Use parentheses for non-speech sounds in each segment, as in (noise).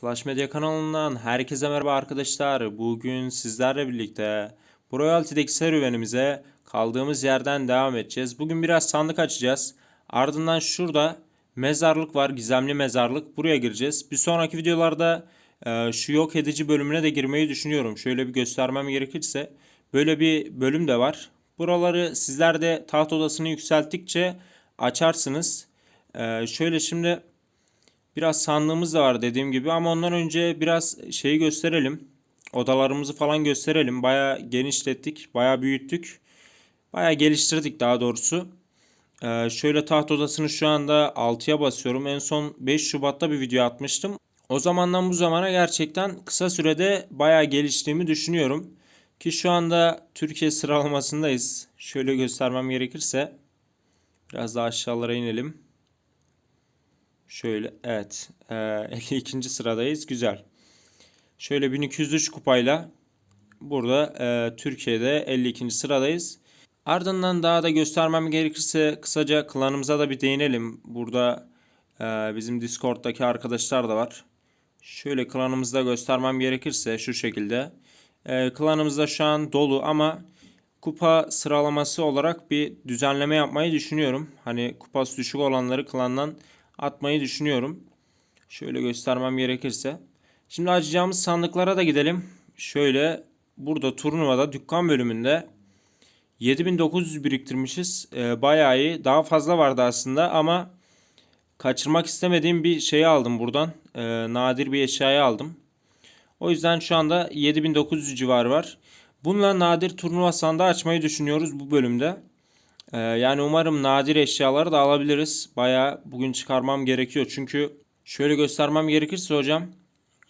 Clash Media kanalından herkese merhaba arkadaşlar. Bugün sizlerle birlikte bu Royalty'deki serüvenimize kaldığımız yerden devam edeceğiz. Bugün biraz sandık açacağız. Ardından şurada mezarlık var, gizemli mezarlık. Buraya gireceğiz. Bir sonraki videolarda e, şu yok edici bölümüne de girmeyi düşünüyorum. Şöyle bir göstermem gerekirse böyle bir bölüm de var. Buraları sizler de taht odasını yükselttikçe açarsınız. E, şöyle şimdi Biraz sandığımız da var dediğim gibi ama ondan önce biraz şeyi gösterelim. Odalarımızı falan gösterelim. Baya genişlettik, baya büyüttük. Baya geliştirdik daha doğrusu. Ee, şöyle taht odasını şu anda 6'ya basıyorum. En son 5 Şubat'ta bir video atmıştım. O zamandan bu zamana gerçekten kısa sürede baya geliştiğimi düşünüyorum. Ki şu anda Türkiye sıralamasındayız. Şöyle göstermem gerekirse. Biraz daha aşağılara inelim. Şöyle evet. Ee, (laughs) ikinci sıradayız. Güzel. Şöyle 1203 kupayla burada e, Türkiye'de 52. sıradayız. Ardından daha da göstermem gerekirse kısaca klanımıza da bir değinelim. Burada e, bizim Discord'daki arkadaşlar da var. Şöyle klanımızda göstermem gerekirse şu şekilde. E, klanımızda şu an dolu ama kupa sıralaması olarak bir düzenleme yapmayı düşünüyorum. Hani kupası düşük olanları klandan atmayı düşünüyorum. Şöyle göstermem gerekirse. Şimdi açacağımız sandıklara da gidelim. Şöyle burada turnuvada dükkan bölümünde 7900 biriktirmişiz. Ee, bayağı iyi. Daha fazla vardı aslında ama kaçırmak istemediğim bir şeyi aldım buradan. Ee, nadir bir eşyayı aldım. O yüzden şu anda 7900 civarı var. Bununla nadir turnuva sandığı açmayı düşünüyoruz bu bölümde. Ee, yani umarım nadir eşyaları da alabiliriz. Baya bugün çıkarmam gerekiyor. Çünkü şöyle göstermem gerekirse hocam.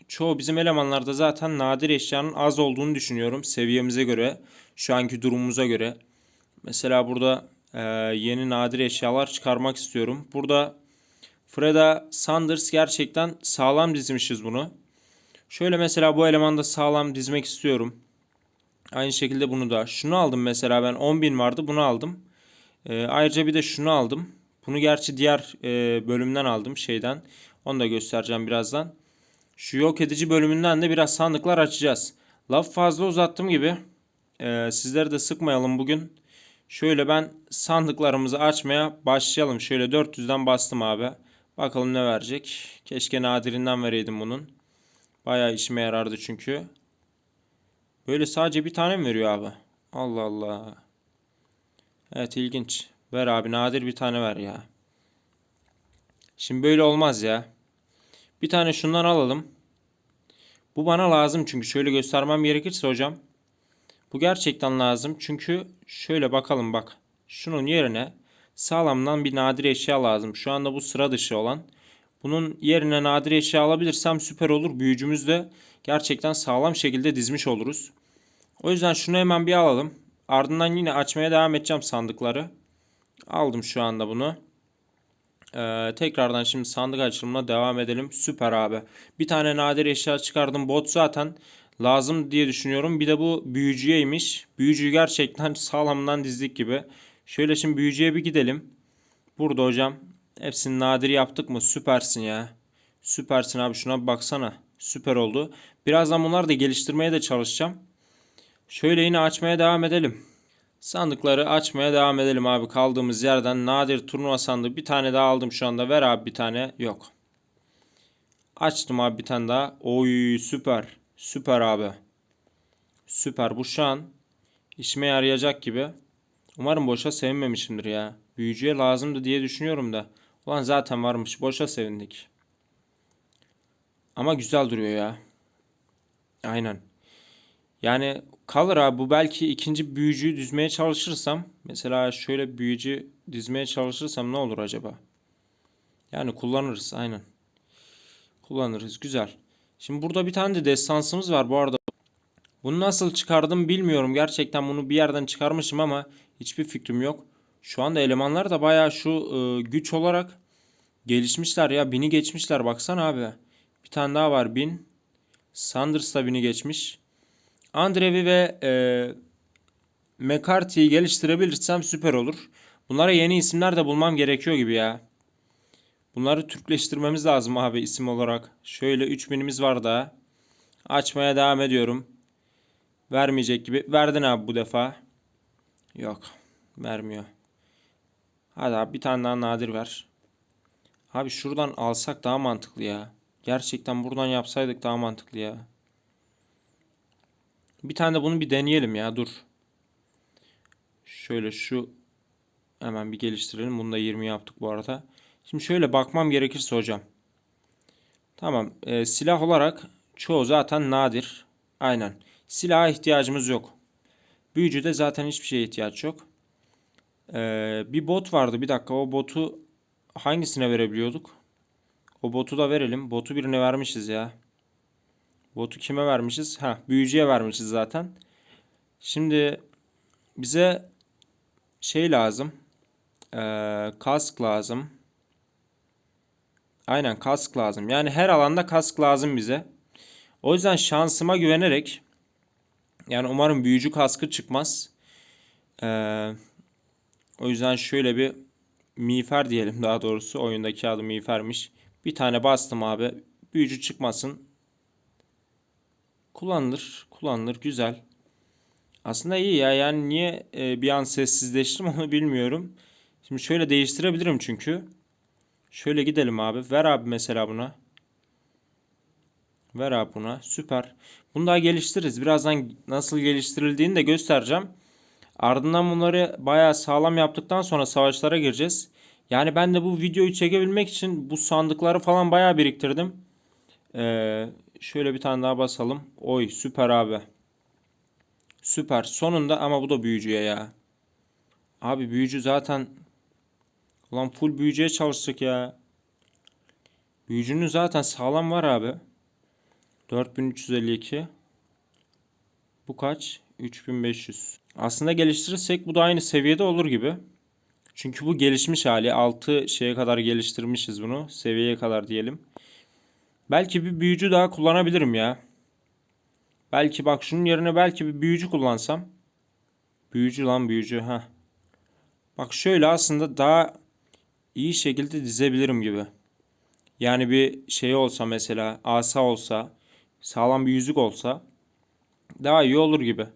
Çoğu bizim elemanlarda zaten nadir eşyanın az olduğunu düşünüyorum. Seviyemize göre. Şu anki durumumuza göre. Mesela burada e, yeni nadir eşyalar çıkarmak istiyorum. Burada Freda Sanders gerçekten sağlam dizmişiz bunu. Şöyle mesela bu elemanda sağlam dizmek istiyorum. Aynı şekilde bunu da. Şunu aldım mesela ben 10.000 vardı bunu aldım. E, ayrıca bir de şunu aldım. Bunu gerçi diğer e, bölümden aldım şeyden. Onu da göstereceğim birazdan. Şu yok edici bölümünden de biraz sandıklar açacağız. Laf fazla uzattım gibi. E, sizleri de sıkmayalım bugün. Şöyle ben sandıklarımızı açmaya başlayalım. Şöyle 400'den bastım abi. Bakalım ne verecek. Keşke nadirinden vereydim bunun. Bayağı işime yarardı çünkü. Böyle sadece bir tane mi veriyor abi? Allah Allah. Evet ilginç. Ver abi nadir bir tane ver ya. Şimdi böyle olmaz ya. Bir tane şundan alalım. Bu bana lazım çünkü şöyle göstermem gerekirse hocam. Bu gerçekten lazım çünkü şöyle bakalım bak. Şunun yerine sağlamdan bir nadir eşya lazım. Şu anda bu sıra dışı olan. Bunun yerine nadir eşya alabilirsem süper olur. Büyücümüz de gerçekten sağlam şekilde dizmiş oluruz. O yüzden şunu hemen bir alalım. Ardından yine açmaya devam edeceğim sandıkları. Aldım şu anda bunu. Ee, tekrardan şimdi sandık açılımına devam edelim. Süper abi. Bir tane nadir eşya çıkardım. Bot zaten lazım diye düşünüyorum. Bir de bu büyücüyeymiş. Büyücüyü gerçekten (laughs) sağlamdan dizdik gibi. Şöyle şimdi büyücüye bir gidelim. Burada hocam. Hepsini nadir yaptık mı? Süpersin ya. Süpersin abi şuna baksana. Süper oldu. Birazdan bunları da geliştirmeye de çalışacağım. Şöyle yine açmaya devam edelim. Sandıkları açmaya devam edelim abi. Kaldığımız yerden nadir turnuva sandığı bir tane daha aldım şu anda. Ver abi bir tane. Yok. Açtım abi bir tane daha. Oy süper. Süper abi. Süper. Bu şu an işime yarayacak gibi. Umarım boşa sevinmemişimdir ya. Büyücüye lazımdı diye düşünüyorum da. Ulan zaten varmış. Boşa sevindik. Ama güzel duruyor ya. Aynen. Yani kalır abi bu belki ikinci büyücüyü düzmeye çalışırsam mesela şöyle büyücü dizmeye çalışırsam ne olur acaba? Yani kullanırız aynen. Kullanırız güzel. Şimdi burada bir tane de destansımız var bu arada. Bunu nasıl çıkardım bilmiyorum. Gerçekten bunu bir yerden çıkarmışım ama hiçbir fikrim yok. Şu anda elemanlar da bayağı şu e, güç olarak gelişmişler ya. Bini geçmişler baksana abi. Bir tane daha var bin. Sanders da bini geçmiş. Andrev'i ve e, McCarthy'yi geliştirebilirsem süper olur. Bunlara yeni isimler de bulmam gerekiyor gibi ya. Bunları Türkleştirmemiz lazım abi isim olarak. Şöyle 3000'imiz var daha. Açmaya devam ediyorum. Vermeyecek gibi. Verdin abi bu defa. Yok. Vermiyor. Hadi abi bir tane daha nadir ver. Abi şuradan alsak daha mantıklı ya. Gerçekten buradan yapsaydık daha mantıklı ya. Bir tane de bunu bir deneyelim ya dur. Şöyle şu hemen bir geliştirelim. Bunu da 20 yaptık bu arada. Şimdi şöyle bakmam gerekirse hocam. Tamam. e, silah olarak çoğu zaten nadir. Aynen. Silaha ihtiyacımız yok. Büyücüde zaten hiçbir şeye ihtiyaç yok. Ee, bir bot vardı. Bir dakika o botu hangisine verebiliyorduk? O botu da verelim. Botu birine vermişiz ya. Botu kime vermişiz? Ha, büyücüye vermişiz zaten. Şimdi bize şey lazım. Ee, kask lazım. Aynen kask lazım. Yani her alanda kask lazım bize. O yüzden şansıma güvenerek yani umarım büyücü kaskı çıkmaz. Ee, o yüzden şöyle bir miğfer diyelim daha doğrusu. Oyundaki adı miğfermiş. Bir tane bastım abi. Büyücü çıkmasın. Kullanılır. Kullanılır. Güzel. Aslında iyi ya. Yani niye e, bir an sessizleştim (laughs) onu bilmiyorum. Şimdi şöyle değiştirebilirim çünkü. Şöyle gidelim abi. Ver abi mesela buna. Ver abi buna. Süper. Bunu daha geliştiririz. Birazdan nasıl geliştirildiğini de göstereceğim. Ardından bunları bayağı sağlam yaptıktan sonra savaşlara gireceğiz. Yani ben de bu videoyu çekebilmek için bu sandıkları falan bayağı biriktirdim. Ee, şöyle bir tane daha basalım. Oy süper abi. Süper. Sonunda ama bu da büyücüye ya. Abi büyücü zaten Ulan full büyücüye çalıştık ya. Büyücünün zaten sağlam var abi. 4352. Bu kaç? 3500. Aslında geliştirirsek bu da aynı seviyede olur gibi. Çünkü bu gelişmiş hali. 6 şeye kadar geliştirmişiz bunu. Seviyeye kadar diyelim. Belki bir büyücü daha kullanabilirim ya. Belki bak şunun yerine belki bir büyücü kullansam. Büyücü lan büyücü ha. Bak şöyle aslında daha iyi şekilde dizebilirim gibi. Yani bir şey olsa mesela asa olsa sağlam bir yüzük olsa daha iyi olur gibi.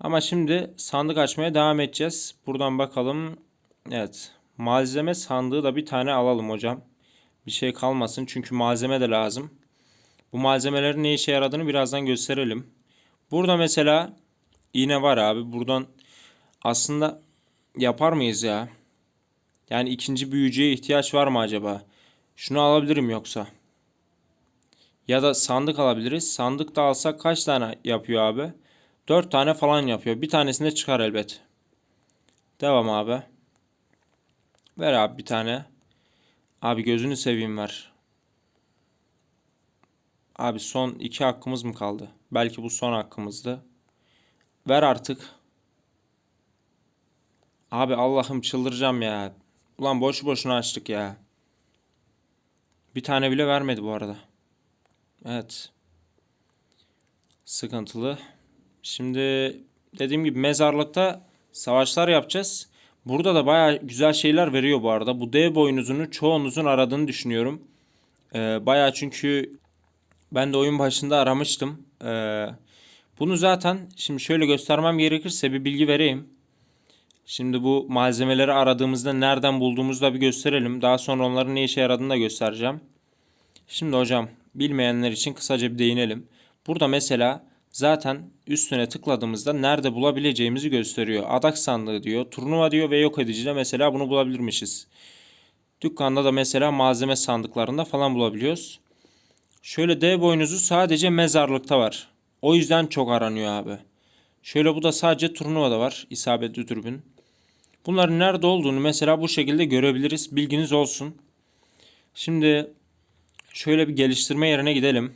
Ama şimdi sandık açmaya devam edeceğiz. Buradan bakalım. Evet. Malzeme sandığı da bir tane alalım hocam. Bir şey kalmasın çünkü malzeme de lazım. Bu malzemelerin ne işe yaradığını birazdan gösterelim. Burada mesela iğne var abi. Buradan aslında yapar mıyız ya? Yani ikinci büyücüye ihtiyaç var mı acaba? Şunu alabilirim yoksa. Ya da sandık alabiliriz. Sandık da alsak kaç tane yapıyor abi? 4 tane falan yapıyor. Bir tanesinde çıkar elbet. Devam abi. Ver abi bir tane. Abi gözünü seveyim ver. Abi son iki hakkımız mı kaldı? Belki bu son hakkımızdı. Ver artık. Abi Allah'ım çıldıracağım ya. Ulan boş boşuna açtık ya. Bir tane bile vermedi bu arada. Evet. Sıkıntılı. Şimdi dediğim gibi mezarlıkta savaşlar yapacağız. Burada da baya güzel şeyler veriyor bu arada. Bu dev boynuzunu çoğunuzun aradığını düşünüyorum. Ee, baya çünkü ben de oyun başında aramıştım. Ee, bunu zaten şimdi şöyle göstermem gerekirse bir bilgi vereyim. Şimdi bu malzemeleri aradığımızda nereden bulduğumuzu da bir gösterelim. Daha sonra onların ne işe yaradığını da göstereceğim. Şimdi hocam bilmeyenler için kısaca bir değinelim. Burada mesela zaten üstüne tıkladığımızda nerede bulabileceğimizi gösteriyor. Adak sandığı diyor, turnuva diyor ve yok edicide mesela bunu bulabilirmişiz. Dükkanda da mesela malzeme sandıklarında falan bulabiliyoruz. Şöyle dev boynuzu sadece mezarlıkta var. O yüzden çok aranıyor abi. Şöyle bu da sadece turnuvada var. isabetli dürbün. Bunların nerede olduğunu mesela bu şekilde görebiliriz. Bilginiz olsun. Şimdi şöyle bir geliştirme yerine gidelim.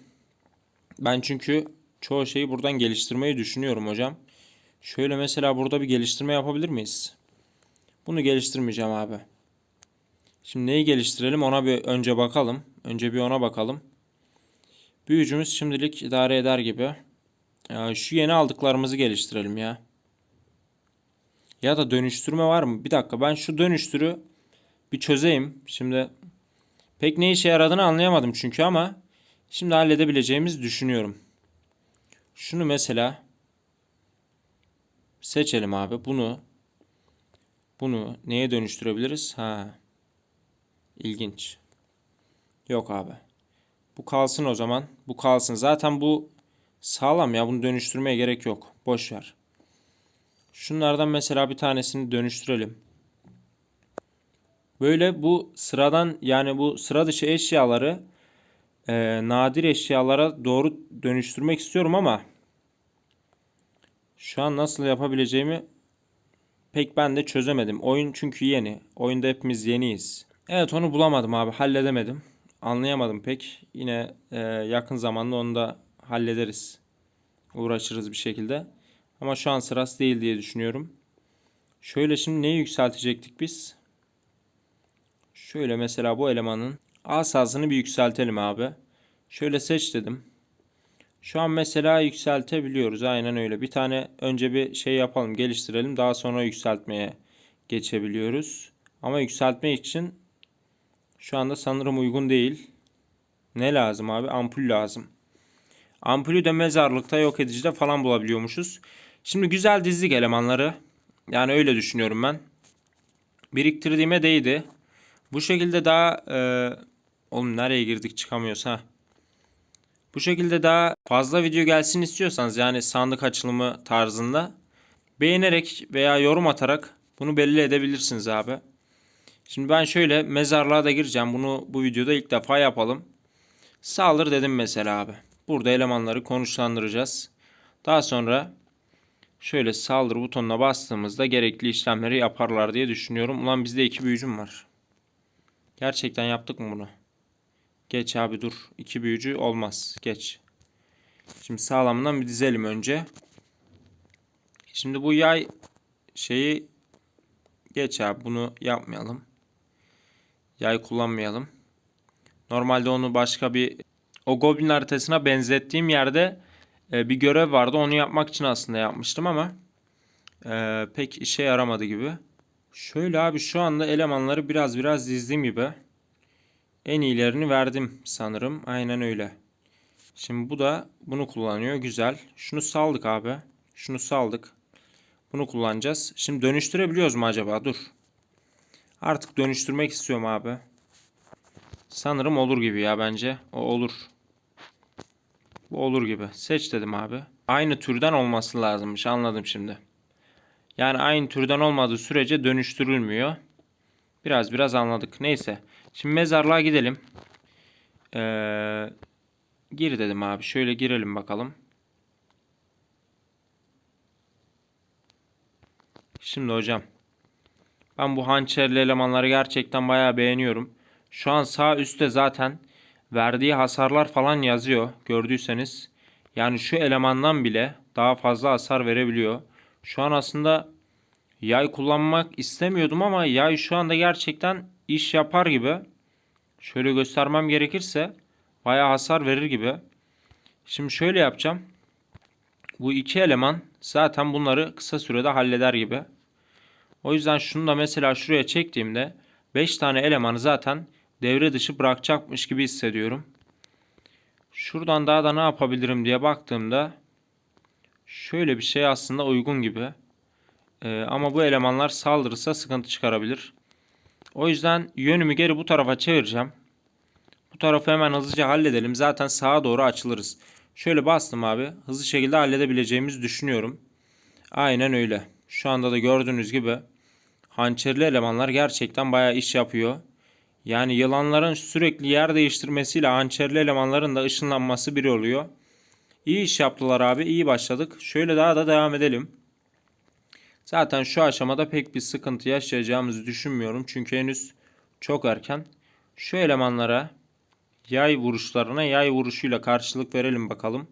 Ben çünkü çoğu şeyi buradan geliştirmeyi düşünüyorum hocam. Şöyle mesela burada bir geliştirme yapabilir miyiz? Bunu geliştirmeyeceğim abi. Şimdi neyi geliştirelim ona bir önce bakalım. Önce bir ona bakalım. Büyücümüz şimdilik idare eder gibi. Ya şu yeni aldıklarımızı geliştirelim ya. Ya da dönüştürme var mı? Bir dakika ben şu dönüştürü bir çözeyim. Şimdi Pek ne işe yaradığını anlayamadım çünkü ama şimdi halledebileceğimizi düşünüyorum. Şunu mesela seçelim abi. Bunu bunu neye dönüştürebiliriz? Ha. İlginç. Yok abi. Bu kalsın o zaman. Bu kalsın. Zaten bu sağlam ya. Bunu dönüştürmeye gerek yok. Boş ver. Şunlardan mesela bir tanesini dönüştürelim. Böyle bu sıradan yani bu sıra dışı eşyaları e, nadir eşyalara doğru dönüştürmek istiyorum ama şu an nasıl yapabileceğimi pek ben de çözemedim. Oyun çünkü yeni. Oyunda hepimiz yeniyiz. Evet onu bulamadım abi. Halledemedim. Anlayamadım pek. Yine e, yakın zamanda onu da hallederiz. Uğraşırız bir şekilde. Ama şu an sırası değil diye düşünüyorum. Şöyle şimdi neyi yükseltecektik biz? Şöyle mesela bu elemanın asasını bir yükseltelim abi. Şöyle seç dedim. Şu an mesela yükseltebiliyoruz. Aynen öyle. Bir tane önce bir şey yapalım, geliştirelim. Daha sonra yükseltmeye geçebiliyoruz. Ama yükseltme için şu anda sanırım uygun değil. Ne lazım abi? Ampul lazım. Ampulü de mezarlıkta yok edicide falan bulabiliyormuşuz. Şimdi güzel dizdik elemanları. Yani öyle düşünüyorum ben. Biriktirdiğime değdi. Bu şekilde daha e, oğlum nereye girdik çıkamıyoruz ha. Bu şekilde daha fazla video gelsin istiyorsanız yani sandık açılımı tarzında beğenerek veya yorum atarak bunu belli edebilirsiniz abi. Şimdi ben şöyle mezarlığa da gireceğim. Bunu bu videoda ilk defa yapalım. Saldır dedim mesela abi. Burada elemanları konuşlandıracağız. Daha sonra şöyle saldır butonuna bastığımızda gerekli işlemleri yaparlar diye düşünüyorum. Ulan bizde iki büyücüm var. Gerçekten yaptık mı bunu? Geç abi dur. İki büyücü olmaz. Geç. Şimdi sağlamından bir dizelim önce. Şimdi bu yay şeyi geç abi bunu yapmayalım. Yay kullanmayalım. Normalde onu başka bir o goblin haritasına benzettiğim yerde e, bir görev vardı. Onu yapmak için aslında yapmıştım ama e, pek işe yaramadı gibi. Şöyle abi şu anda elemanları biraz biraz dizdiğim gibi. En iyilerini verdim sanırım. Aynen öyle. Şimdi bu da bunu kullanıyor. Güzel. Şunu saldık abi. Şunu saldık. Bunu kullanacağız. Şimdi dönüştürebiliyoruz mu acaba? Dur. Artık dönüştürmek istiyorum abi. Sanırım olur gibi ya bence. O olur. Bu olur gibi. Seç dedim abi. Aynı türden olması lazımmış. Anladım şimdi. Yani aynı türden olmadığı sürece dönüştürülmüyor. Biraz biraz anladık. Neyse. Şimdi mezarlığa gidelim. Ee, gir dedim abi. Şöyle girelim bakalım. Şimdi hocam. Ben bu hançerli elemanları gerçekten bayağı beğeniyorum. Şu an sağ üstte zaten verdiği hasarlar falan yazıyor. Gördüyseniz. Yani şu elemandan bile daha fazla hasar verebiliyor. Şu an aslında yay kullanmak istemiyordum ama yay şu anda gerçekten iş yapar gibi. Şöyle göstermem gerekirse bayağı hasar verir gibi. Şimdi şöyle yapacağım. Bu iki eleman zaten bunları kısa sürede halleder gibi. O yüzden şunu da mesela şuraya çektiğimde 5 tane elemanı zaten devre dışı bırakacakmış gibi hissediyorum. Şuradan daha da ne yapabilirim diye baktığımda şöyle bir şey aslında uygun gibi. Ee, ama bu elemanlar saldırırsa sıkıntı çıkarabilir. O yüzden yönümü geri bu tarafa çevireceğim. Bu tarafı hemen hızlıca halledelim. Zaten sağa doğru açılırız. Şöyle bastım abi. Hızlı şekilde halledebileceğimizi düşünüyorum. Aynen öyle. Şu anda da gördüğünüz gibi hançerli elemanlar gerçekten bayağı iş yapıyor. Yani yılanların sürekli yer değiştirmesiyle hançerli elemanların da ışınlanması bir oluyor. İyi iş yaptılar abi. İyi başladık. Şöyle daha da devam edelim. Zaten şu aşamada pek bir sıkıntı yaşayacağımızı düşünmüyorum. Çünkü henüz çok erken. Şu elemanlara yay vuruşlarına yay vuruşuyla karşılık verelim bakalım.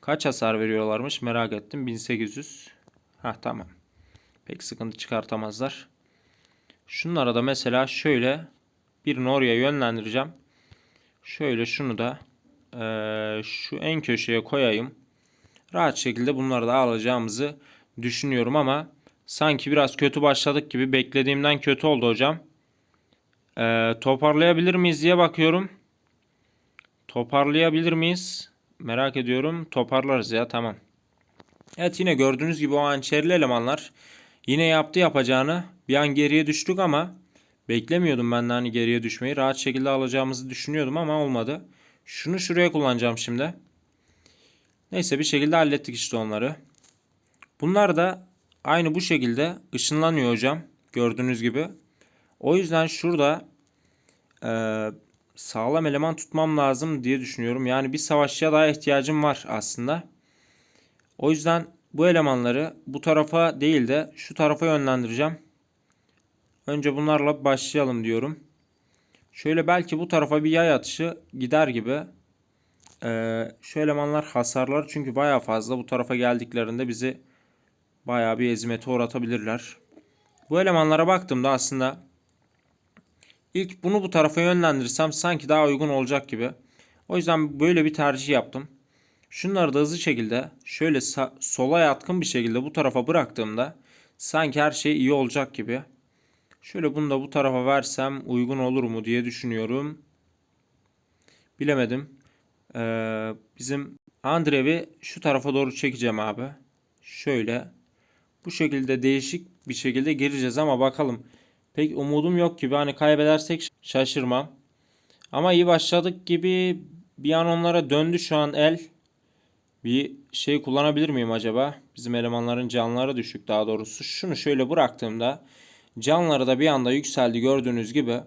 Kaç hasar veriyorlarmış merak ettim. 1800. Ha tamam. Pek sıkıntı çıkartamazlar. Şunlara da mesela şöyle birini oraya yönlendireceğim. Şöyle şunu da e, şu en köşeye koyayım. Rahat şekilde bunları da alacağımızı düşünüyorum ama sanki biraz kötü başladık gibi beklediğimden kötü oldu hocam. Ee, toparlayabilir miyiz diye bakıyorum. Toparlayabilir miyiz? Merak ediyorum. Toparlarız ya tamam. Evet yine gördüğünüz gibi o hançerli elemanlar yine yaptı yapacağını. Bir an geriye düştük ama beklemiyordum ben de hani geriye düşmeyi. Rahat şekilde alacağımızı düşünüyordum ama olmadı. Şunu şuraya kullanacağım şimdi. Neyse bir şekilde hallettik işte onları. Bunlar da aynı bu şekilde ışınlanıyor hocam. Gördüğünüz gibi. O yüzden şurada eee, sağlam eleman tutmam lazım diye düşünüyorum. Yani bir savaşçıya daha ihtiyacım var aslında. O yüzden bu elemanları bu tarafa değil de şu tarafa yönlendireceğim. Önce bunlarla başlayalım diyorum. Şöyle belki bu tarafa bir yay atışı gider gibi. Ee, şu elemanlar hasarlar çünkü baya fazla. Bu tarafa geldiklerinde bizi baya bir ezimete uğratabilirler. Bu elemanlara baktığımda aslında ilk bunu bu tarafa yönlendirirsem sanki daha uygun olacak gibi. O yüzden böyle bir tercih yaptım. Şunları da hızlı şekilde şöyle sola yatkın bir şekilde bu tarafa bıraktığımda sanki her şey iyi olacak gibi. Şöyle bunu da bu tarafa versem uygun olur mu diye düşünüyorum. Bilemedim. Ee, bizim Andrev'i şu tarafa doğru çekeceğim abi. Şöyle. Bu şekilde değişik bir şekilde gireceğiz ama bakalım. Pek umudum yok gibi. Hani kaybedersek şaşırmam. Ama iyi başladık gibi bir an onlara döndü şu an el. Bir şey kullanabilir miyim acaba? Bizim elemanların canları düşük daha doğrusu. Şunu şöyle bıraktığımda canları da bir anda yükseldi gördüğünüz gibi.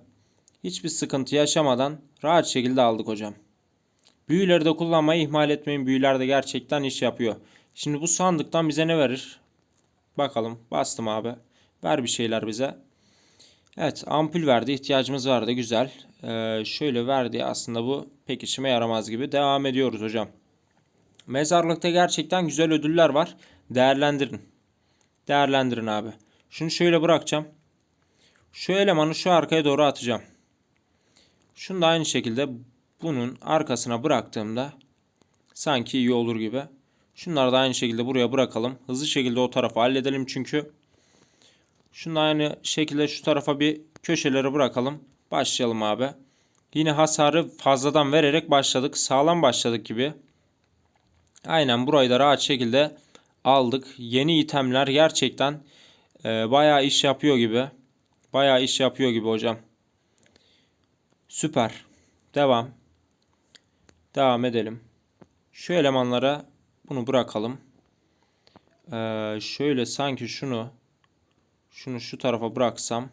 Hiçbir sıkıntı yaşamadan rahat şekilde aldık hocam. Büyüleri de kullanmayı ihmal etmeyin. Büyüler de gerçekten iş yapıyor. Şimdi bu sandıktan bize ne verir? Bakalım. Bastım abi. Ver bir şeyler bize. Evet ampul verdi. ihtiyacımız vardı. Güzel. Ee, şöyle verdi aslında bu pek işime yaramaz gibi. Devam ediyoruz hocam. Mezarlıkta gerçekten güzel ödüller var. Değerlendirin. Değerlendirin abi. Şunu şöyle bırakacağım. Şu elemanı şu arkaya doğru atacağım. Şunu da aynı şekilde bunun arkasına bıraktığımda sanki iyi olur gibi. Şunları da aynı şekilde buraya bırakalım. Hızlı şekilde o tarafı halledelim çünkü. Şunu aynı şekilde şu tarafa bir köşelere bırakalım. Başlayalım abi. Yine hasarı fazladan vererek başladık. Sağlam başladık gibi. Aynen burayı da rahat şekilde aldık. Yeni itemler gerçekten e, bayağı iş yapıyor gibi. Bayağı iş yapıyor gibi hocam. Süper. Devam. Devam edelim. Şu elemanlara bunu bırakalım. Ee, şöyle sanki şunu şunu şu tarafa bıraksam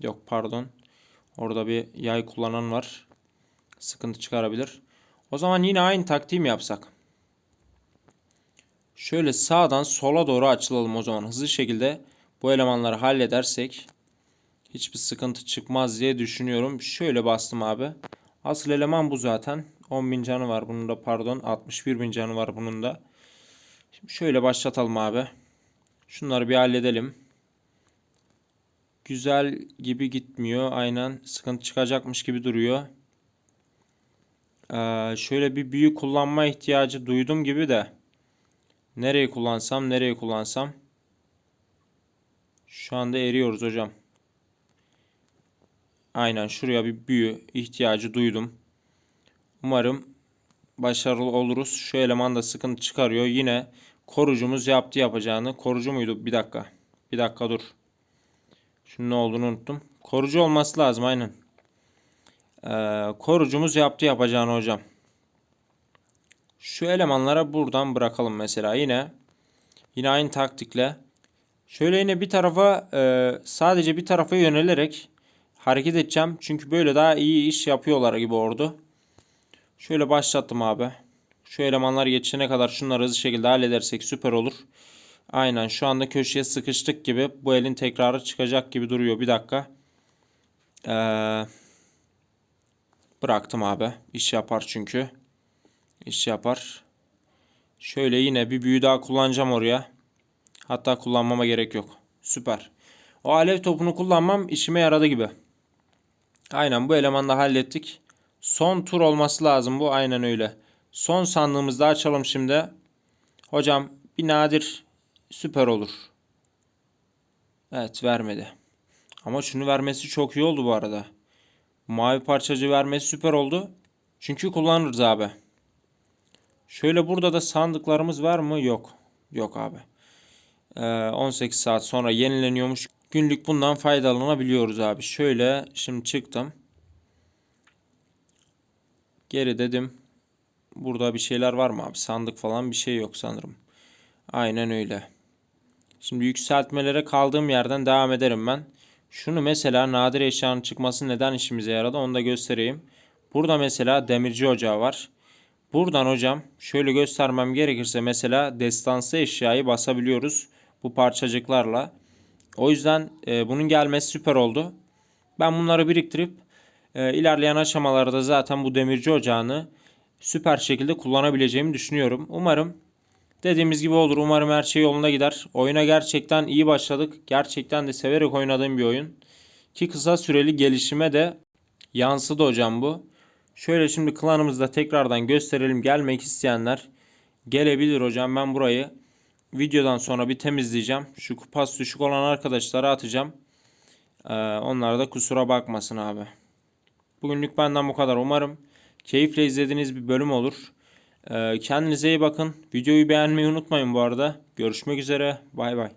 yok pardon. Orada bir yay kullanan var. Sıkıntı çıkarabilir. O zaman yine aynı taktiği yapsak? Şöyle sağdan sola doğru açılalım o zaman. Hızlı şekilde bu elemanları halledersek hiçbir sıkıntı çıkmaz diye düşünüyorum. Şöyle bastım abi. Asıl eleman bu zaten. 10.000 canı var bunun da pardon. 61.000 canı var bunun da. Şimdi şöyle başlatalım abi. Şunları bir halledelim. Güzel gibi gitmiyor. Aynen sıkıntı çıkacakmış gibi duruyor. Ee, şöyle bir büyü kullanma ihtiyacı duydum gibi de. Nereye kullansam, nereye kullansam. Şu anda eriyoruz hocam. Aynen şuraya bir büyü ihtiyacı duydum. Umarım başarılı oluruz. Şu eleman da sıkıntı çıkarıyor. Yine korucumuz yaptı yapacağını. Korucu muydu? Bir dakika. Bir dakika dur. Şunun ne olduğunu unuttum. Korucu olması lazım aynen. Ee, korucumuz yaptı yapacağını hocam. Şu elemanlara buradan bırakalım mesela yine. Yine aynı taktikle. Şöyle yine bir tarafa e, sadece bir tarafa yönelerek hareket edeceğim. Çünkü böyle daha iyi iş yapıyorlar gibi ordu. Şöyle başlattım abi. Şu elemanlar geçene kadar şunları hızlı şekilde halledersek süper olur. Aynen şu anda köşeye sıkıştık gibi. Bu elin tekrarı çıkacak gibi duruyor. Bir dakika. Ee, bıraktım abi. İş yapar çünkü. İş yapar. Şöyle yine bir büyü daha kullanacağım oraya. Hatta kullanmama gerek yok. Süper. O alev topunu kullanmam işime yaradı gibi. Aynen bu elemanı da hallettik. Son tur olması lazım bu. Aynen öyle. Son sandığımızı da açalım şimdi. Hocam bir nadir süper olur. Evet vermedi. Ama şunu vermesi çok iyi oldu bu arada. Mavi parçacı vermesi süper oldu. Çünkü kullanırız abi. Şöyle burada da sandıklarımız var mı? Yok. Yok abi. Ee, 18 saat sonra yenileniyormuş. Günlük bundan faydalanabiliyoruz abi. Şöyle şimdi çıktım. Geri dedim. Burada bir şeyler var mı abi? Sandık falan bir şey yok sanırım. Aynen öyle. Şimdi yükseltmelere kaldığım yerden devam ederim ben. Şunu mesela nadir eşyanın çıkması neden işimize yaradı onu da göstereyim. Burada mesela demirci ocağı var. Buradan hocam şöyle göstermem gerekirse mesela destansı eşyayı basabiliyoruz bu parçacıklarla. O yüzden e, bunun gelmesi süper oldu. Ben bunları biriktirip e, ilerleyen aşamalarda zaten bu demirci ocağını süper şekilde kullanabileceğimi düşünüyorum. Umarım dediğimiz gibi olur. Umarım her şey yolunda gider. Oyuna gerçekten iyi başladık. Gerçekten de severek oynadığım bir oyun. Ki kısa süreli gelişime de yansıdı hocam bu. Şöyle şimdi klanımızda tekrardan gösterelim. Gelmek isteyenler gelebilir hocam. Ben burayı videodan sonra bir temizleyeceğim. Şu kupas düşük olan arkadaşlara atacağım. Ee, onlar da kusura bakmasın abi. Bugünlük benden bu kadar. Umarım keyifle izlediğiniz bir bölüm olur. Ee, kendinize iyi bakın. Videoyu beğenmeyi unutmayın bu arada. Görüşmek üzere. Bay bay.